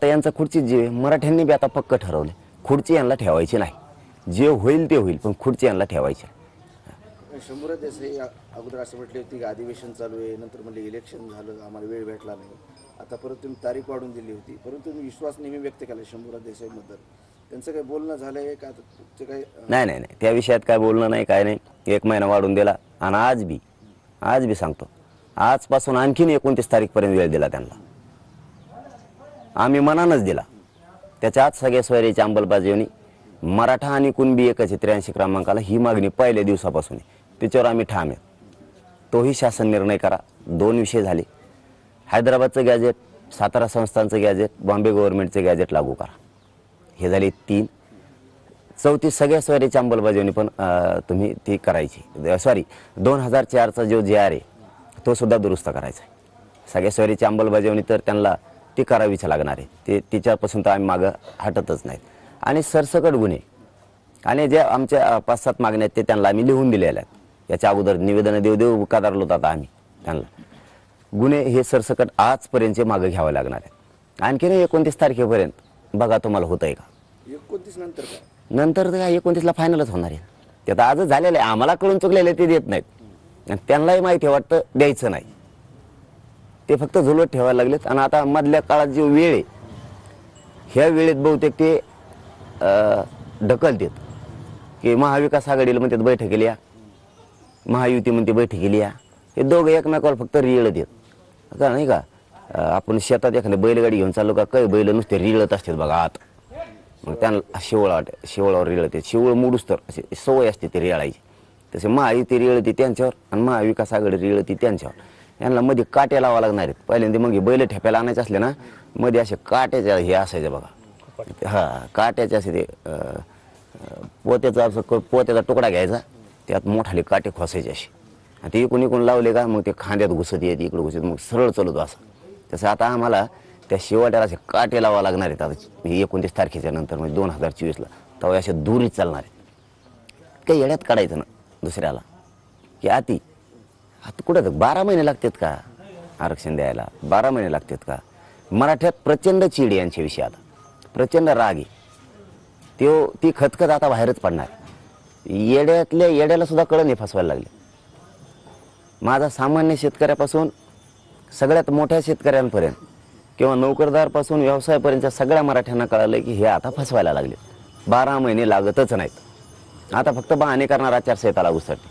आता यांचं खुर्ची जे मराठ्यांनी बी आता पक्क ठरवले खुर्ची यांना ठेवायची नाही. जे होईल ते होईल पण खुर्ची यांना ठेवायची नाही. शंभूराज देसाई अगोदर असं म्हटले होते की अधिवेशन चालू आहे नंतर म्हणजे इलेक्शन झालं आम्हाला वेळ भेटला नाही. आता परत तुम्ही तारीख वाढून दिली होती. परंतु तुम्ही विश्वास नेहमी व्यक्त केला शंभूराज देसाईबद्दल त्यांचं काही बोलणं झालंय का? तुमचं काही नाही नाही नाही. त्या विषयात काय बोलणं नाही काय नाही. एक महिना वाढून दिला आणि आज बी आज बी सांगतो. आजपासून आणखीन एकोणतीस तारीखपर्यंत वेळ दिला त्यांना. आम्ही मनानच दिला. त्याच्या आत सगळ्या सोयरीची अंमलबजावणी मराठा आणि कुणबी एकच त्र्याऐंशी क्रमांकाला. ही मागणी पहिल्या दिवसापासून आहे. त्याच्यावर आम्ही ठाम आहे तोही शासन निर्णय करा. दोन विषय झाले. हैदराबादचं गॅजेट सातारा संस्थांचं गॅजेट बॉम्बे गव्हर्नमेंटचं गॅजेट लागू करा. हे झाले तीन. चौथी सगळ्या स्वारीची अंमलबजावणी पण तुम्ही ती करायची. सॉरी दोन हजार चारचा जो जे आर आहे तो सुद्धा दुरुस्त करायचा आहे. सगळ्या स्वारीची अंमलबजावणी तर त्यांना ती करावीच लागणार आहे. ते तिच्यापासून तर आम्ही मागं हटतच नाहीत. आणि सरसकट गुन्हे. आणि जे आमच्या पाच सात मागण्या आहेत ते त्यांना आम्ही लिहून दिलेल्या आहेत. याच्या अगोदर निवेदन देव देव कादारलो आता आम्ही त्यांना. गुन्हे हे सरसकट आजपर्यंतचे मागं घ्यावे लागणार आहेत. आणखीन एकोणतीस तारखेपर्यंत. बघा तुम्हाला होतं आहे का? एकोणतीस नंतर नंतर तर काय एकोणतीसला फायनलच होणार आहे. ते आता आजच झालेलं आहे. आम्हाला कळून चुकलेलं ते देत नाहीत. आणि त्यांनाही माहिती वाटतं द्यायचं नाही. ते फक्त झुलवत ठेवायला लागलेत. आणि आता मधल्या काळात जी वेळ आहे ह्या वेळेत बहुतेक ते ढकलतात की महाविकास आघाडीला म्हणतात बैठकी या महायुती म्हणते बैठकी या हे दोघं एकमेकावर फक्त रिळ देत. का नाही का? आपण शेतात एखादी बैलगाडी घेऊन चाललो का काही बैल नुसते रिळत असतात बघा आत. मग त्यांना शिवळ वाट शिवळावर रिळते शिवळ मोडूस तर अशी सवय असते ते रिळायची. तसे महायुती रिळती त्यांच्यावर आणि महाविकास आघाडी रिळती त्यांच्यावर. यांना मध्ये काट्या लावा लागणार आहेत. पहिल्यांदा मग हे बैल ठेप्याला आणायचे असले ना मध्ये असे काट्याच्या हे असायचे बघा. हा काट्याचे असे ते अं, अं, पोत्याचा असं क- पोत्याचा तुकडा घ्यायचा. त्यात मोठाले काटे खोसायचे असे. आणि ते इकून इकून लावले का मग ते खांद्यात घुसत येत इकडे घुसत मग सरळ चलतो असं. तसं आता आम्हाला त्या शेवट्याला असे काटे लावा लागणार आहेत. आता एकोणतीस तारखेच्या नंतर म्हणजे दोन हजार चोवीसला. तेव्हा असे दुरीच चालणार आहेत. काही येड्यात काढायचं ना दुसऱ्याला. की आती आता कुठं तर बारा महिने लागतात का आरक्षण द्यायला? बारा महिने लागतात का? मराठ्यात प्रचंड चिड आहे यांच्याविषयी प्रचंड राग आहे. त्यो ती खतखत आता बाहेरच पडणार. येड्यातल्या येड्याला सुद्धा कळण फसवायला लागले. माझा सामान्य शेतकऱ्यापासून सगळ्यात मोठ्या शेतकऱ्यांपर्यंत किंवा नोकरदारपासून व्यवसायापर्यंतच्या सगळ्या मराठ्यांना कळालं की हे आता फसवायला लागले. बारा महिने लागतच नाहीत. आता फक्त बहाणे करणार आचारसंहिता लागूसाठी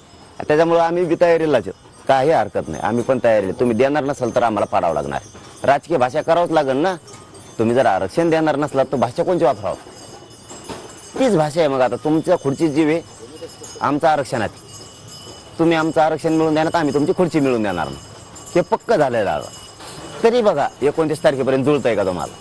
त्याच्यामुळं आम्ही बितायरीलाच तयारीलाच काही हरकत नाही. आम्ही पण तयारी तुम्ही देणार नसाल तर आम्हाला पाडावं लागणार. राजकीय भाषा करावंच लागेल ना? तुम्ही जर आरक्षण देणार नसलात तर भाषा कोणची वापरावं? तीच भाषा आहे मग आता. तुमच्या खुर्ची जीव आहे. आमचं आरक्षणात तुम्ही आमचं आरक्षण मिळून देणार तर आम्ही तुमची खुर्ची मिळून देणार ना हे पक्क झालेलं तरी बघा एकोणतीस तारखेपर्यंत जुळतंय का तुम्हाला?